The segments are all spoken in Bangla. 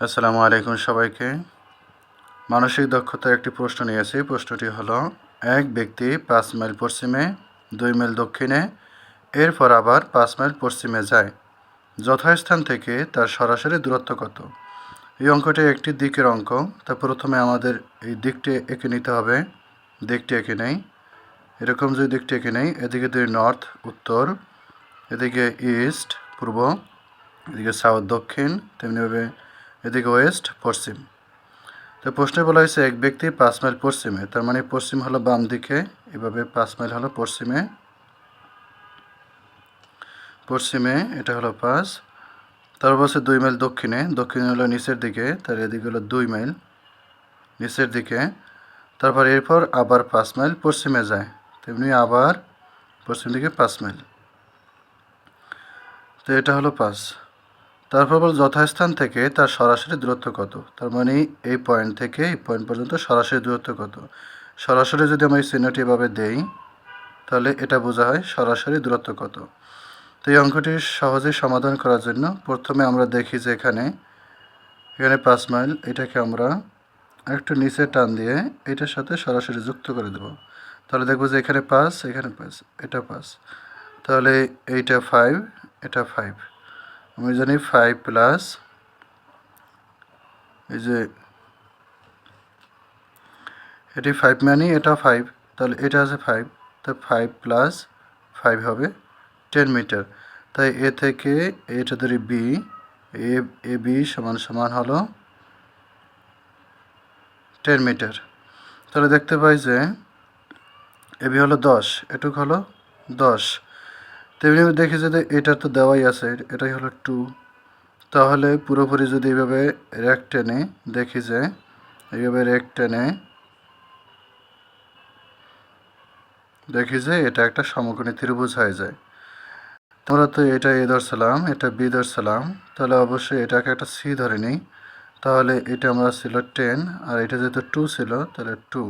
আসসালামু আলাইকুম সবাইকে। মানসিক দক্ষতার একটি প্রশ্ন নিয়েছি প্রশ্নটি হলো, এক ব্যক্তি পাঁচ মাইল পশ্চিমে, দুই মাইল দক্ষিণে, এরপর আবার পাঁচ মাইল পশ্চিমে যায়। যথাস্থান থেকে তার সরাসরি দূরত্ব কত? এই অঙ্কটি একটি দিকের অঙ্ক, তা প্রথমে আমাদের এই দিকটি এঁকে নিতে হবে। দিকটি এঁকে নেই। এরকম যদি দিকটি এঁকে নেই, এদিকে দুই নর্থ, উত্তর, এদিকে ইস্ট, পূর্ব, এদিকে সাউথ, দক্ষিণ, তেমনিভাবে এদিকে ওয়েস্ট, পশ্চিম। তো প্রশ্নে বলা হয়েছে, এক ব্যক্তি পাঁচ মাইল পশ্চিমে, তার মানে পশ্চিম হলো বাম দিকে, এভাবে পাঁচ মাইল হলো পশ্চিমে। পশ্চিমে এটা হলো পাঁচ, তারপর বলছে দুই মাইল দক্ষিণে দক্ষিণে হলো নিচের দিকে, তার এদিকে হলো দুই মাইল নিচের দিকে। তারপর এরপর আবার পাঁচ মাইল পশ্চিমে যায়, তেমনি আবার পশ্চিম দিকে পাঁচ মাইল। তো এটা হলো পাঁচ। তারপর বল যথাস্থান থেকে তার সরাসরি দূরত্ব কত? তার মানে এই পয়েন্ট থেকে এই পয়েন্ট পর্যন্ত সরাসরি দূরত্ব কত? সরাসরি যদি আমি এই চিহ্নটি এভাবে দেই, তাহলে এটা বোঝা হয় সরাসরি দূরত্ব কত। তো এই অঙ্কটি সহজেই সমাধান করার জন্য প্রথমে আমরা দেখি যে এখানে এখানে পাঁচ মাইল, এটাকে আমরা একটু নিচে টান দিয়ে এটার সাথে সরাসরি যুক্ত করে দেব। তাহলে দেখব যে এখানে পাঁচ এখানে পাঁচ, এটা পাঁচ। তাহলে এইটা ফাইভ এটা ফাইভ আমি জানি ফাইভ প্লাস এই যে এটি ফাইভ মানে এটা ফাইভ তাহলে এটা আছে ফাইভ তো ফাইভ প্লাস ফাইভ হবে টেন মিটার তাই এ থেকে এটা ধরি বি এ এ বি সমান সমান হলো টেন মিটার তাহলে দেখতে পাই যে এ বি হলো দশ, এটুক হলো দশ। তেমনি দেখি যদি এটা তো দেওয়াই আছে এটাই হলো টু তাহলে পুরোপুরি যদি এইভাবে র্যাক টেনে দেখি যে এইভাবে র্যাক টেনে দেখি যে এটা একটা সমকোণী ত্রিভুজ হয়ে যায়। তোমরা তো এটা এ ধরছিলাম, এটা বি ধরছিলাম, তাহলে অবশ্যই এটাকে একটা সি ধরে নিই। তাহলে এটা আমরা ছিল টেন আর এটা যেহেতু টু ছিল, তাহলে টু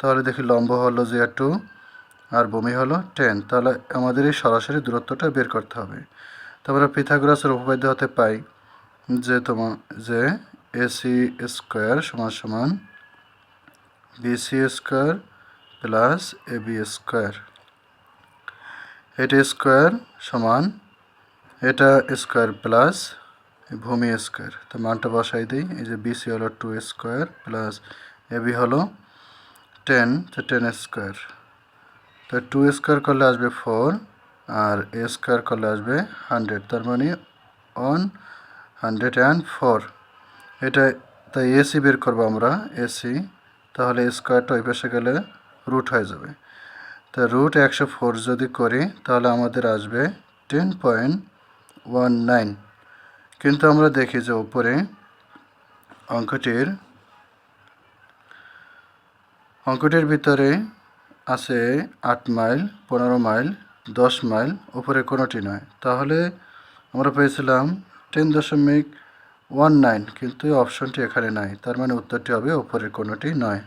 তাহলে দেখি লম্ব হলো যে টু আর ভূমি হলো টেন তাহলে আমাদের এই সরাসরি দূরত্বটা বের করতে হবে। তারপরে পিথাগোরাসের উপপাদ্য হতে পাই যে তোমার যে এসি স্কোয়ার সমান সমান BC square plus A B square এটা স্কোয়ার সমান, এটা স্কোয়ার প্লাস ভূমি স্কোয়ার তো মানটা বসাই দিই, এই যে বিসি হলো two square plus A B হলো টেন তো টেন স্কোয়ার তো টু স্কোয়ার করলে আসবে ফোর আর এ স্কোয়ার করলে আসবে হান্ড্রেড তার মানে ওয়ান হান্ড্রেড অ্যান্ড ফোর এটা তাই এসি বের করব আমরা এসি তাহলে স্কোয়ারটা ওই পাশে গেলে রুট হয়ে যাবে। তা রুট একশো ফোর যদি করি, তাহলে আমাদের আসবে টেন পয়েন্ট ওয়ান নাইন কিন্তু আমরা দেখি যে উপরে অঙ্কটির অঙ্কটির ভিতরে আছে আট মাইল, পনেরো মাইল, দশ মাইল, উপরে কোনোটি নয়। তাহলে আমরা পেয়েছিলাম টেন দশমিক ওয়ান নাইন কিন্তু অপশনটি এখানে নাই। তার মানে উত্তরটি হবে উপরের কোনোটি নয়।